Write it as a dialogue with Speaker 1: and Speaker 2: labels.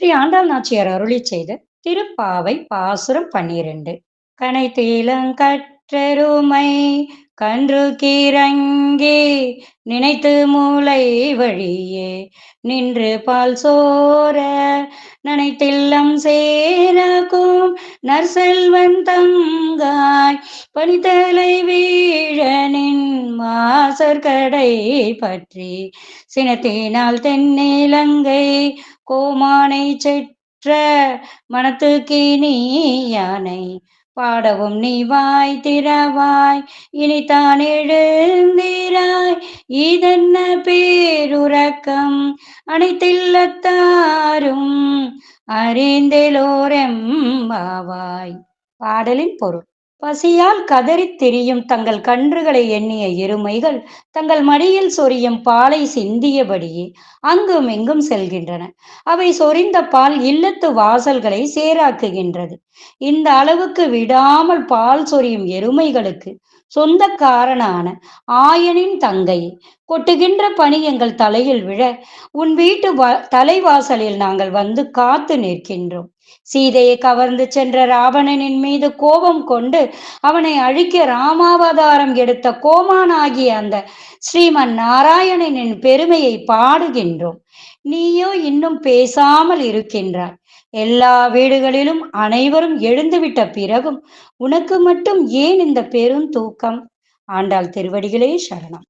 Speaker 1: ஸ்ரீ ஆண்டாள் நாச்சியார் அருளி செய்த திருப்பாவை பாசுரம் பன்னிரண்டு. கனைத்தீலங்கற்றருமை கன்று கீரங்கே நினைத்து மூளை வழியே நின்று பால் சோர நினைத்தில்லம் சேரக்கும் நற்செல்வன் தங்காய் பனித்தலை வீழனின் மாசற்கடை பற்றி சினத்தினால் தென்னிலங்கை கோமானை செற்ற மனத்துக்கு நீ யானை. பாடவும் நீ வாய் திறவாய் இனித்தான் எழுந்திராய். இதென்ன பேருறக்கம்? அனைத்தில்லத்தாரும் அறிந்தெலோரெம்பாவாய். பாடலின் பொருள் பசியால் கதறித் திரியும் தங்கள் கன்றுகளை எண்ணிய எருமைகள் தங்கள் மடியில் சொரியும் பாலை சிந்தியபடியே அங்கும் இங்கும் செல்கின்றன. அவை சொரிந்த பால் இல்லத்து வாசல்களை சேராக்குகின்றது. இந்த அளவுக்கு விடாமல் பால் சொரியும் எருமைகளுக்கு சொந்தக்காரனான ஆயனின் தங்கை கொட்டுகின்ற பணி எங்கள் தலையில் விழ உன் வீட்டு தலைவாசலில் நாங்கள் வந்து காத்து நிற்கின்றோம். சீதையை கவர்ந்து சென்ற ராவணனின் மீது கோபம் கொண்டு அவனை அழிக்க ராமாவதாரம் எடுத்த கோமானாகிய அந்த ஸ்ரீமன் நாராயணனின் பெருமையை பாடுகின்றோம். நீயோ இன்னும் பேசாமல் இருக்கின்றாய். எல்லா வீடுகளிலும் அனைவரும் எழுந்துவிட்ட பிறகும் உனக்கு மட்டும் ஏன் இந்த பெரும் தூக்கம்? ஆண்டாள் திருவடிகளே சரணம்.